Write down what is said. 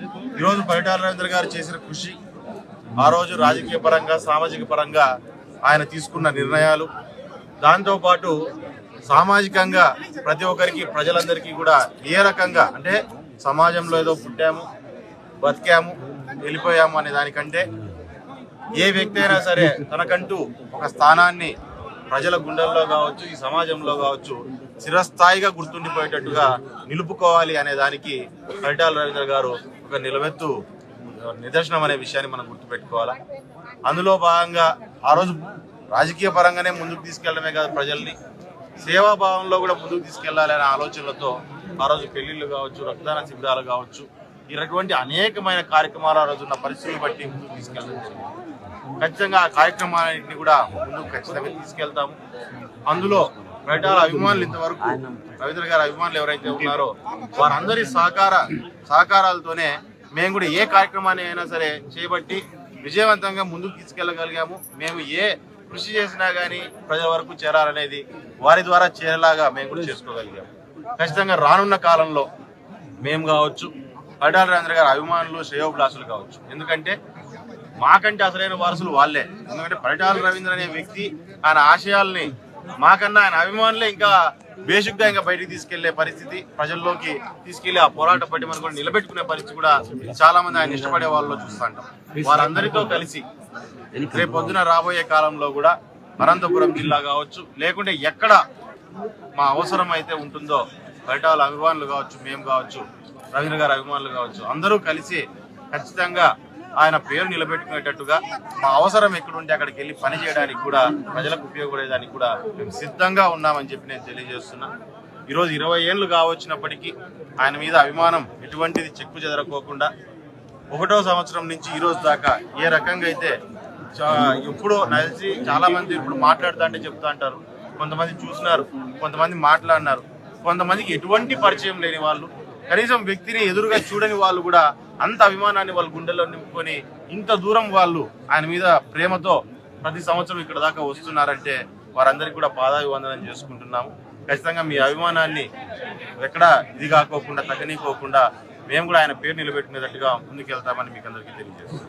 ఈరోజు పరిటాల రవీంద్ర గారు చేసిన కృషి ఆ రోజు రాజకీయ పరంగా సామాజిక పరంగా ఆయన తీసుకున్న నిర్ణయాలు. దాంతోపాటు సామాజికంగా ప్రతి ఒక్కరికి ప్రజలందరికీ కూడా ఏ రకంగా అంటే సమాజంలో ఏదో పుట్టాము బతికాము వెళ్ళిపోయాము అనే దానికంటే ఏ వ్యక్తి అయినా సరే తనకంటూ ఒక స్థానాన్ని ప్రజల గుండెల్లో కావచ్చు ఈ సమాజంలో కావచ్చు చిరస్థాయిగా గుర్తుండిపోయేటట్టుగా నిలుపుకోవాలి అనే దానికి పరిటాల రవీంద్ర గారు ఒక నిలవెత్తు నిదర్శనం అనే విషయాన్ని మనం గుర్తుపెట్టుకోవాలా? అందులో భాగంగా ఆ రోజు రాజకీయ పరంగానే ముందుకు తీసుకెళ్ళడమే కాదు ప్రజల్ని. సేవాభావంలో కూడా ముందుకు తీసుకెళ్ళాలనే ఆలోచనలతో ఆ రోజు పెళ్ళిళ్ళు కావచ్చు రక్తదాన శిబిరాలు కావచ్చు ఇటువంటి అనేకమైన కార్యక్రమాలు ఆ రోజున్న పరిస్థితులు బట్టి ముందుకు తీసుకెళ్ళడం జరిగింది. ఖచ్చితంగా ఆ కార్యక్రమాలన్నింటినీ కూడా ముందుకు ఖచ్చితంగా తీసుకెళ్తాము. అందులో పరిటాల అభిమానులు ఇంతవరకు రవీంద్ర గారి అభిమానులు ఎవరైతే ఉన్నారో వారందరి సహకార సహకారాలతోనే మేము కూడా ఏ కార్యక్రమాన్ని అయినా సరే చేపట్టి విజయవంతంగా ముందుకు తీసుకెళ్ళగలిగాము. మేము ఏ కృషి చేసినా కానీ ప్రజల వరకు చేరాలనేది వారి ద్వారా చేరేలాగా మేము కూడా చేసుకోగలిగాము. ఖచ్చితంగా రానున్న కాలంలో మేము కావచ్చు పరిటాల రాజేంద్ర గారి అభిమానులు శ్రేయోభిలాసులు కావచ్చు. ఎందుకంటే మాకంటే అసలైన వారసులు వాళ్ళే. ఎందుకంటే పరిటాల రవీంద్ర అనే వ్యక్తి ఆయన ఆశయాల్ని మాకన్నా ఆయన అభిమానులే ఇంకా బేసిక్గా ఇంకా బయటికి తీసుకెళ్ళే పరిస్థితి ప్రజల్లోకి తీసుకెళ్ళి ఆ పోరాట పట్టి మనం కూడా నిలబెట్టుకునే పరిస్థితి కూడా చాలా మంది ఆయన ఇష్టపడే వాళ్ళలో చూస్తుంటాం వారందరితో కలిసి రేపు పొద్దున రాబోయే కాలంలో కూడా అనంతపురం జిల్లా కావచ్చు లేకుంటే ఎక్కడ మా అవసరం అయితే ఉంటుందో పరిటాల అభిమానులు కావచ్చు మేము కావచ్చు రవీంద్ర గారి అభిమానులు కావచ్చు అందరూ కలిసి ఖచ్చితంగా ఆయన పేరు నిలబెట్టుకునేటట్టుగా మా అవసరం ఎక్కడుంటే అక్కడికి వెళ్ళి పని చేయడానికి కూడా ప్రజలకు ఉపయోగపడేదానికి కూడా మేము సిద్ధంగా ఉన్నామని చెప్పి నేను తెలియజేస్తున్నా. ఈరోజు ఇరవై ఏళ్ళు కావచ్చినప్పటికీ ఆయన మీద అభిమానం ఎటువంటిది చెక్కు చెదరకోకుండా ఒకటో సంవత్సరం నుంచి ఈ రోజు దాకా ఏ రకంగా అయితే ఎప్పుడో నలిసి చాలా మంది ఇప్పుడు మాట్లాడుతా అంటే చెప్తా అంటారు. కొంతమంది చూసినారు కొంతమంది మాట్లాడినారు. కొంతమందికి ఎటువంటి పరిచయం లేని వాళ్ళు కనీసం వ్యక్తిని ఎదురుగా చూడని వాళ్ళు కూడా అంత అభిమానాన్ని వాళ్ళ గుండెల్లో నింపుకొని ఇంత దూరం వాళ్ళు ఆయన మీద ప్రేమతో ప్రతి సంవత్సరం ఇక్కడ దాకా వస్తున్నారంటే వారందరికీ కూడా పాదాభివందనం చేసుకుంటున్నాము. ఖచ్చితంగా మీ అభిమానాన్ని ఎక్కడ ఇది కాకోకుండా తగ్గనీకోకుండా మేము కూడా ఆయన పేరు నిలబెట్టుకునేటట్టుగా ముందుకెళ్తామని మీకు అందరికీ తెలియజేస్తాం